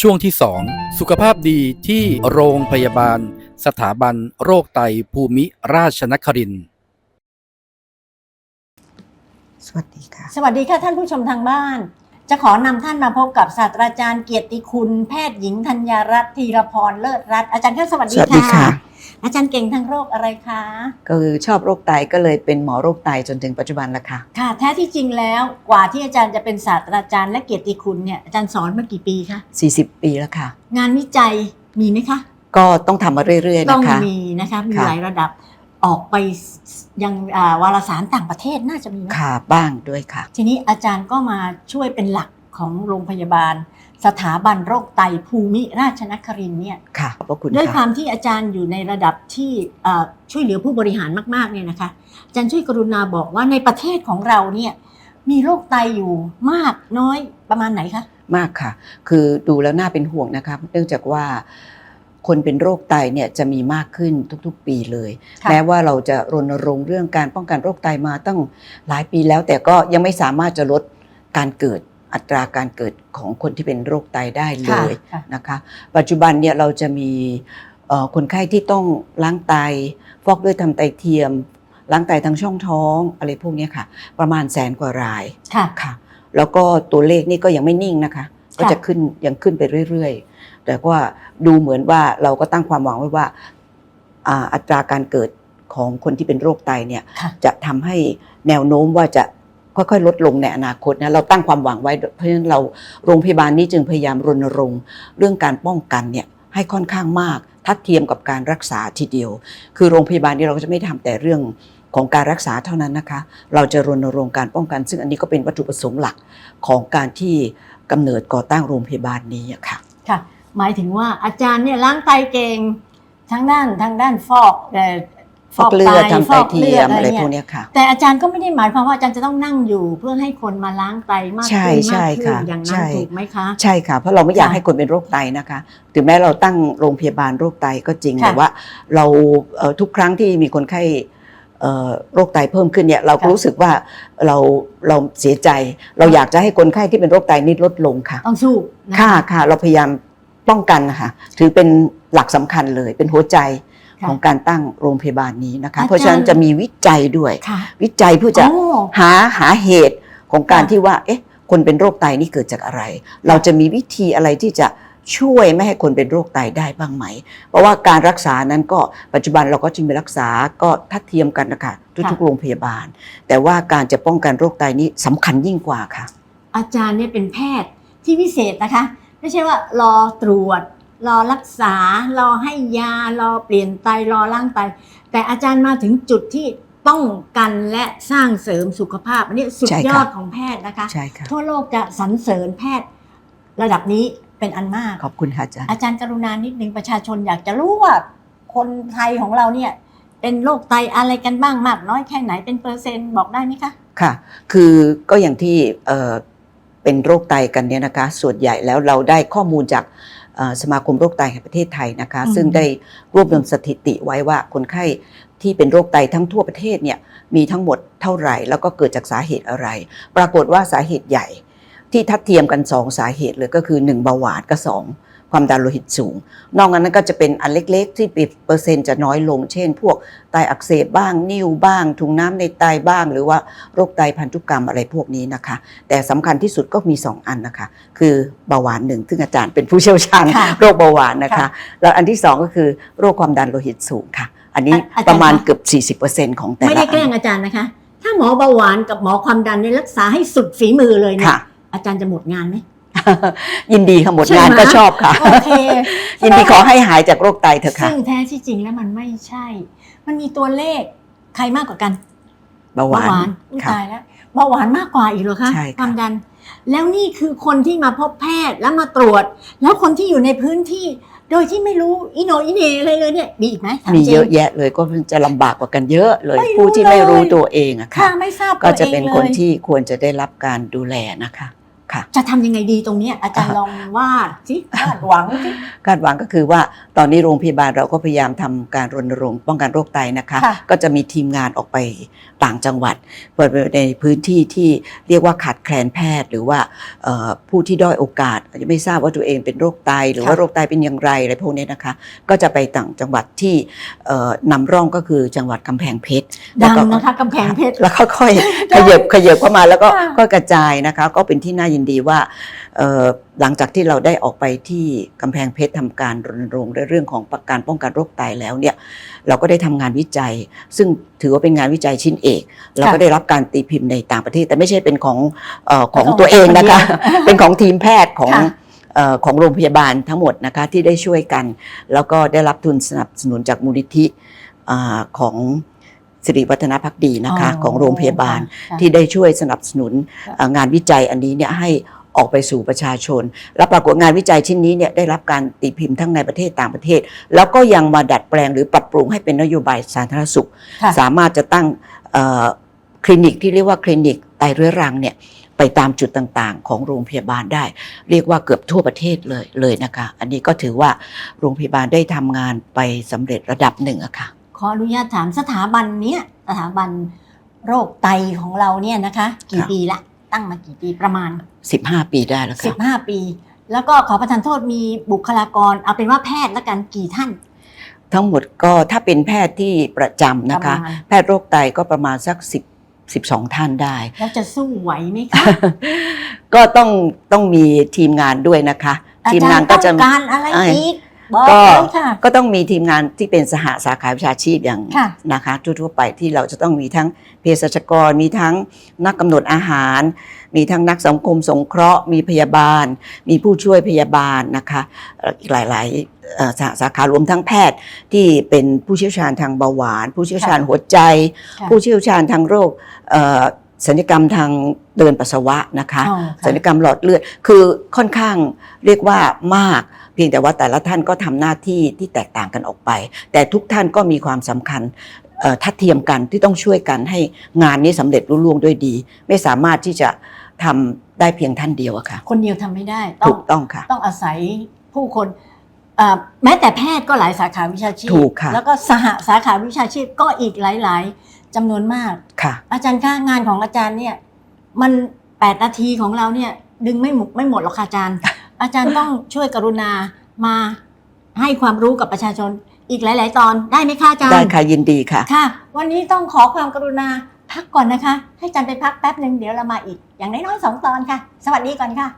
ช่วงที่ 2 สุขภาพดีที่โรงพยาบาล สถาบันโรคไตภูมิราชนครินทร์สวัสดีค่ะ สวัสดีค่ะท่านผู้ชมทางบ้าน จะขอนำท่านมาพบกับศาสตราจารย์เกียรติคุณ แพทย์หญิงธัญญารัตน์ธีรพรเลิศรัตน์อาจารย์ค่ะสวัสดีสวัสดีค่ะ อาจารย์เก่งทางโรคอะไรคะ ก็คือชอบโรคไตก็เลยเป็นหมอโรคไตจนถึงปัจจุบันละค่ะ ค่ะแท้ที่จริงแล้วกว่าที่อาจารย์จะเป็นศาสตราจารย์และเกียรติคุณเนี่ยอาจารย์สอนมากี่ปีคะ40 ปีแล้วค่ะ งานวิจัยมีไหมคะ ก็ต้องทำมาเรื่อยๆต้อนะงคะ มีนะคะมีค่ะ หลายระดับออกไปยังอ่าวารสารต่างประเทศน่าจะมีไหม ค่ะบ้างด้วยค่ะ ทีนี้อาจารย์ก็มาช่วยเป็นหลักของโรงพยาบาล สถาบันโรคไตภูมิราชนครินทร์เนี่ยค่ะขอบพระคุณด้วยคค่ะวามที่อาจารย์อยู่ในระดับที่เอ่อช่วยเหลือผู้บริหารมากๆเนี่ยนะคะอาจารย์ช่วยกรุณาบอกว่าในประเทศของเราเนี่ยมีโรคไตอยู่มากน้อยประมาณไหนคะมากค่ะ คือดูแล้วน่าเป็นห่วงนะคะเนื่องจากว่าคนเป็นโรคไตเนี่ยจะมีมากขึ้นทุกๆ ปีเลยค่ะแม้ว่าเราจะรณรงค์เรื่องการป้องกันโรคไตมาตั้งหลายปีแล้ว แต่ก็ยังไม่สามารถจะลดการเกิด อัตราการเกิดของคนที่เป็นโรคไตได้เลยค่ะนะคะ ปัจจุบันเนี่ยเราจะมีเอ่อคนไข้ที่ต้องล้างไต ฟอกด้วยทำไตเทียม ล้างไตทางช่องท้องอะไรพวกเนี้ยค่ะ ประมาณแสนกว่ารายค่ะค่ะ แล้วก็ตัวเลขนี่ก็ยังไม่นิ่งนะคะ ก็จะขึ้นยังขึ้นไปเรื่อยๆ แต่ว่าดูเหมือนว่าเราก็ตั้งความหวังไว้ว่าอ่าอัตราการเกิดของคนที่เป็นโรคไตเนี่ยค่ะจะทำให้แนวโน้มว่าจะ ค่อยๆ ลดลงในอนาคตนะเราตั้งความหวังไว้เพราะฉะนั้นเราโรงพยาบาลนี้จึงพยายามรณรงค์เรื่องการป้องกันเนี่ยให้ค่อนข้างมากทัดเทียมกับการรักษาทีเดียว คือโรงพยาบาลนี้เราก็จะไม่ทำแต่เรื่องของการรักษาเท่านั้นนะคะ เราจะรณรงค์การป้องกัน ซึ่งอันนี้ก็เป็นวัตถุประสงค์หลักของการที่กำเนิดก่อตั้งโรงพยาบาลนี้ค่ะค่ะ หมายถึงว่าอาจารย์เนี่ยล้างไตเก่งทั้งด้านทางด้านฟอกเอ่ ฟอกเลือดทำไตฟอกเทีลืยอดมอะไรเงี้พวกเนี้ยค่ะ แต่อาจารย์ก็ไม่ได้หมายความว่าอาจารย์จะต้องนั่งอยู่เพื่อให้คนมาล้างไตมากใช่ขึ้นใช่มากขึ้นค่ะอย่างใช่นั้นถูกไหมคะใช่ค่ะ เพราะเราไม่อยากค่ะให้คนเป็นโรคไตนะคะ ถึงแม้เราตั้งโรงพยาบาลโรคไตก็จริงค่ะแต่ว่า เราเอ่อทุกครั้งที่มีคนไข้เอ่อโรคไตเพิ่มขึ้นเนี่ยเราก็ค่ะรู้สึกว่าเราเราเสียใจ เราอยากจะให้คนไข้ที่เป็นโรคไตนี่ลดลงค่ะต้องสู้นะค่ะค่ะเราพยายามป้องกันนะคะถือเป็นหลักสำคัญเลยเป็นหัวใจค่ะ ของการตั้งโรงพยาบาลนี้นะคะอาจารย์เพราะฉะนั้นจะมีวิจัยด้วยค่ะวิจัยเพื่อจะโอ้หาหาเหตุของการค่ะที่ว่า เอ๊ะ คนเป็นโรคไตนี่เกิดจากอะไร เราจะมีวิธีอะไรที่จะช่วยไม่ให้คนเป็นโรคไตได้บ้างไหม เพราะว่าการรักษานั้นก็ปัจจุบันเราก็จึงไปรักษาก็ทัดเทียมกันนะคะทุกๆโรงพยาบาล แต่ว่าการจะป้องกันโรคไตนี้สำคัญยิ่งกว่าค่ะ อาจารย์เนี่ยเป็นแพทย์ที่พิเศษนะคะ ไม่ใช่ว่ารอตรวจ รอรักษารอให้ยารอเปลี่ยนไตรอล้างไต แต่อาจารย์มาถึงจุดที่ป้องกันและสร้างเสริมสุขภาพอันนี้สุดใช่ยค่ะอดของแพทย์นะคะ ใช่ค่ะ ทั่วโลกจะสรรเสริญแพทย์ ระดับนี้เป็นอันมาก ขอบคุณค่ะอาจารย์ อาจารย์กรุณานิดนึงประชาชนอยากจะรู้ว่า คนไทยของเราเนี่ย เป็นโรคไตอะไรกันบ้างมากน้อยแค่ไหนเป็นเปอร์เซ็นต์บอกได้ไหมคะ ค่ะ คือก็อย่างที่เอ่อเป็นโรคไตกันเนี่ยนะคะ ส่วนใหญ่แล้วเราได้ข้อมูลจากเอ่อ สมาคมโรคไตแห่งประเทศไทยนะคะอืมซึ่งได้รวบรวมสถิติไว้ว่าคนไข้ที่เป็นโรคไตทั้งทั่วประเทศเนี่ยมีทั้งหมดเท่าไหร่ แล้วก็เกิดจากสาเหตุอะไร ปรากฏว่าสาเหตุใหญ่ที่ทัดเทียมกัน 2 สาเหตุเลยก็คือ 1 เบาหวานกับ2 ความดันโลหิตสูง นอกนั้นก็จะเป็นอันเล็กๆ ที่เปอร์เซ็นต์จะน้อยลง เช่น พวกไตอักเสบบ้าง นิ่วบ้าง ถุงน้ำในไตบ้าง หรือว่าโรคไตพันธุกรรมอะไรพวกนี้นะคะ แต่สำคัญที่สุดก็มี 2 อันนะคะ คือเบาหวานหนึ่งซึ่งอาจารย์เป็นผู้เชี่ยวชาญค่ะโรคเบาหวานนะคะค่ะแล้วอันที่ 2 ก็คือโรคความดันโลหิตสูงค่ะ อันนี้อะอาจารย์ประมาณคะเกือบ 40%ของแต่ไม่ละได้แกล้งอันอาจารย์นะคะ ถ้าหมอเบาหวานกับหมอความดันเนี่ยรักษาให้สุดฝีมือเลยเนี่ยค่ะอาจารย์จะหมดงานไหม ยินดีค่ะหมดใช่ไหมงานก็ชอบค่ะ โอเคยินดีขอให้หายจากโรคไตเถอะค่ะ ซึ่งแท้ที่จริงแล้วมันไม่ใช่ มันมีตัวเลขใครมากกว่ากันเบาหวานอุ๊ยค่ะตายแล้วเบาหวานมากกว่าอีกเหรอคะใช่ค่ะความดัน แล้วนี่คือคนที่มาพบแพทย์แล้วมาตรวจ แล้วคนที่อยู่ในพื้นที่ โดยที่ไม่รู้อิโหนอิเหนอะไรเลยเนี่ยมีอีกไหมถามีจริงเยอะแยะเลยก็จะลำบากกว่ากันเยอะเลยไม่รู้ผู้ที่ไม่รู้เลยตัวเองอะค่ะค่ะไม่ทราบก็ตัวจะเองเป็นเลยคนที่ควรจะได้รับการดูแลนะคะ ค่ะ จะทำยังไงดีตรงเนี้ยอาจารย์ลองวาดสิวาดหวังสิคาดหวังก็คือว่าตอนนี้โรงพยาบาลเราก็พยายามทำการรณรงค์ป้องกันโรคไตนะคะ ค่ะ ก็จะมีทีมงานออกไปต่างจังหวัดเปิดในพื้นที่ที่เรียกว่าขาดแคลนแพทย์ หรือว่าเอ่อผู้ที่ด้อยโอกาสอาจจะไม่ทราบว่าตัวเองเป็นโรคไต หรือว่าค่ะ โรคไตเป็นอย่างไรอะไรพวกนี้นะคะ ก็จะไปต่างจังหวัดที่เอ่อนำร่องก็คือจังหวัดกำแพงเพชร ดังนะคะกำแพงเพชร แล้วก็ค่อยขยับขยับเข้ามาแล้วก็ค่ะ ก็กระจายนะคะ ก็เป็นที่น่ายินดีว่าเอ่อหลังจากที่เราได้ออกไปที่กำแพงเพชรทำการรณรงค์ในเรื่องของการป้องกันโรคไตแล้วเนี่ยเราก็ได้ทำงานวิจัย ซึ่งถือว่าเป็นงานวิจัยชิ้นเอก เราก็ได้รับการตีพิมพ์ในต่างประเทศ แต่ไม่ใช่เป็นของเออของของตัวเองนะคะคนเดียวเป็นของทีมแพทย์ของค่ะเอ่อของโรงพยาบาลทั้งหมดนะคะที่ได้ช่วยกัน แล้วก็ได้รับทุนสนับสนุนจากมูลนิธิอาของ สิริวัฒนพักดีนะคะของโรงพยาบาลค่ะที่ได้ช่วยสนับสนุนค่ะเอ่องานวิจัยอันนี้เนี่ยให้ออกไปสู่ประชาชน และปรากฏงานวิจัยชิ้นนี้เนี่ยได้รับการตีพิมพ์ทั้งในประเทศต่างประเทศ แล้วก็ยังมาดัดแปลงหรือปรับปรุงให้เป็นนโยบายสาธารณสุขค่ะสามารถจะตั้งเอ่อคลินิกที่เรียกว่าคลินิกไตเรื้อรังเนี่ยไปตามจุดต่างๆ ของโรงพยาบาลได้ เรียกว่าเกือบทั่วประเทศเลยเลยนะคะ อันนี้ก็ถือว่าโรงพยาบาลได้ทำงานไปสำเร็จระดับหนึ่งอะค่ะ ขออนุญาตถามสถาบันเนี้ยสถาบันโรคไตของเราเนี่ยนะคะ กี่ครับปีละตั้งมากี่ปีประมาณ 15 ปีได้แล้วค่ะ15 ปี แล้วก็ขอประทานโทษมีบุคลากร เอาเป็นว่าแพทย์ละกันกี่ท่าน ทั้งหมดก็ถ้าเป็นแพทย์ที่ประจำนะคะ ประมาณ แพทย์โรคไตก็ประมาณสัก10 12 ท่านได้ แล้วจะสู้ไหวไหมคะก็ต้องต้องมีทีมงานด้วยนะคะ อาทีมานจางรย์ก็ต้จะ องการอะไรเอ้ยอีก บอกก็เลยค่ะ ก็ต้องมีทีมงานที่เป็นสหสาขาวิชาชีพอย่างค่ะ นะคะทั่วๆไปที่เราจะต้องมีทั้งเภสัชกร มีทั้งนักกำหนดอาหาร มีทั้งนักสังคมสงเคราะห์ มีพยาบาล มีผู้ช่วยพยาบาลนะคะเอ่ออีกหลายๆเอ่อสาสาขารวมทั้งแพทย์ที่เป็นผู้เชี่ยวชาญทางเบาหวาน ผู้เชี่ยวชาญหัวใจ ค่ะ ผู้เชี่ยวชาญทางโรคเอ่อศัลยกรรมทางเดินปัสสาวะนะคะ อ๋อค่ะ ศัลยกรรมหลอดเลือด คือค่อนข้างเรียกว่ามากเพียงแต่ว่าแต่ละท่านก็ทำหน้าที่ที่แตกต่างกันออกไป แต่ทุกท่านก็มีความสำคัญเอ่อทัดเทียมกันที่ต้องช่วยกันให้งานนี้สำเร็จรุ่ล่วงด้วยดี ไม่สามารถที่จะทำได้เพียงท่านเดียวอะค่ะ คนเดียวทำไม่ได้ต้อถูงกต้องค่ะ ต้องอาศัยผู้คนเอ่อแม้แต่แพทย์ก็หลายสาขาวิชาชีพถูกค่ะแล้วก็สหสาขาวิชาชีพก็อีกหลาย ๆจำนวนมากค่ะ อาจารย์คะงานของอาจารย์เนี่ยมันแปดนาทีของเราเนี่ยดึงไม่หมดไม่หมดหรอกค่ะอาจารย์ อาจารย์ต้องช่วยกรุณามาให้ความรู้กับประชาชนอีกหลาย ๆ ตอนได้ไหมคะอาจารย์ได้ค่ะยินดีค่ะ ค่ะ วันนี้ต้องขอความกรุณาพักก่อนนะคะ ให้อาจารย์ไปพักแป๊บหนึ่งเดี๋ยวเรามาอีก อย่างน้อยๆสองตอนค่ะ สวัสดีก่อนค่ะ